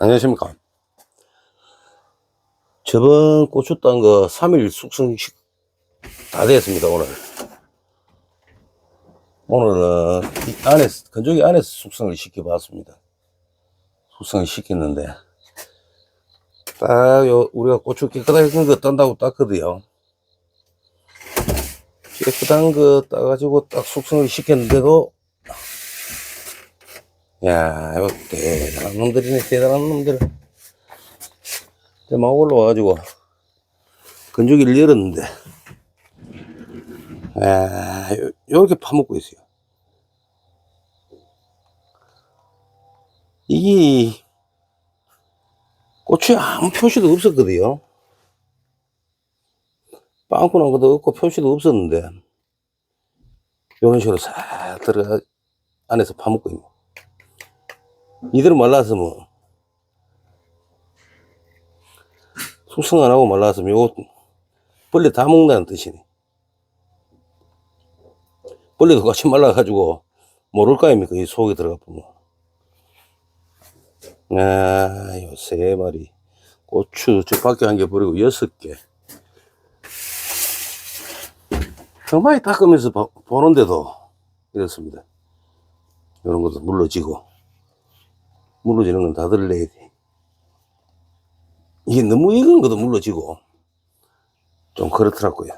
안녕하십니까. 저번 딴거 3일 숙성식 다 됐습니다, 오늘. 오늘은 이 안에서, 건조기 안에서 숙성을 시켜 봤습니다. 숙성을 시켰는데, 딱, 요, 우리가 고추 깨끗하게 큰거 딴다고 땄거든요. 깨끗한 거 따가지고 딱 숙성을 시켰는데도, 야, 이거 대단한 놈들이네, 대단한 놈들. 막 올라와가지고, 건조기를 열었는데, 아, 요, 요렇게 파먹고 있어요. 이게, 고추에 아무 표시도 없었거든요. 빵꾸 난 것도 없고 표시도 없었는데, 이런 식으로 싹 들어가, 안에서 파먹고 있네. 이대로 말랐으면, 숙성 안 하고 말랐으면 요거 벌레 다 먹는다는 뜻이네. 벌레도 같이 말라가지고 모를 거 아닙니까? 이 속에 들어가 보면. 아, 요 세 마리. 고추 저 밖에 한 개 버리고 여섯 개. 정말 닦으면서 보- 보는데도 이렇습니다. 이런 것도 물러지고. 물러지는 건 다들 내야 돼. 이게 너무 익은 것도 물러지고. 좀 그렇더라고요.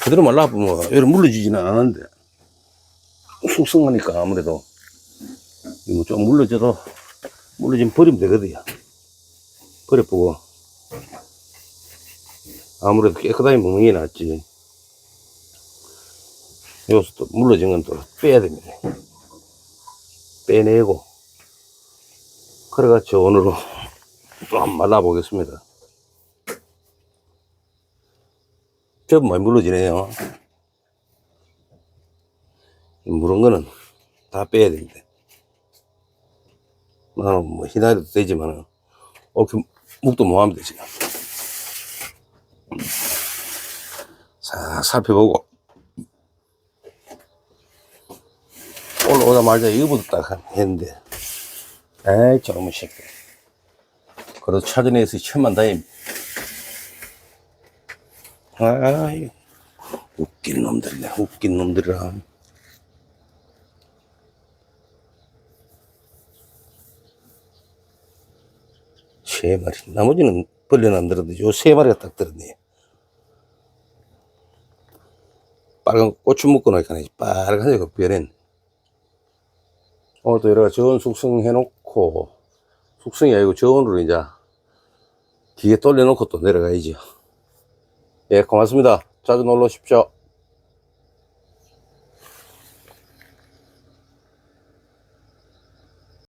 그대로 말라보면 이런 물러지지는 않았는데 숙성하니까 아무래도 이거 좀 물러져도 물러지면 버리면 되거든요. 버려보고 아무래도 깨끗하게 먹는 게 낫지. 여기서 또 물러진 건 또 빼야 됩니다. 빼내고 그래가지고 오늘은 또 한번 말라보겠습니다. 좀 많이 물러지네요. 물은 거는 다 빼야 됩니다. 나는 뭐 희나리도 되지만은, 이렇게 묵도 못하면 되지. 싹 살펴보고, 올라오자마자 이거부터 딱 했는데, 에이, 저놈의 새끼. 그래도 찾아내서 천만 다행입니다. 아이, 웃긴 놈들이네, 웃긴 놈들이라. 세 마리. 나머지는 벌레는 안 들었는데, 요 세 마리가 딱 들었네. 빨간 먹고 나니까 빨간색이 변했네. 오늘도 가지 저온 숙성해 놓고, 숙성이 아니고 저온으로 이제 기계 돌려 놓고 또 내려가야죠. 예, 고맙습니다. 자주 놀러 오십시오.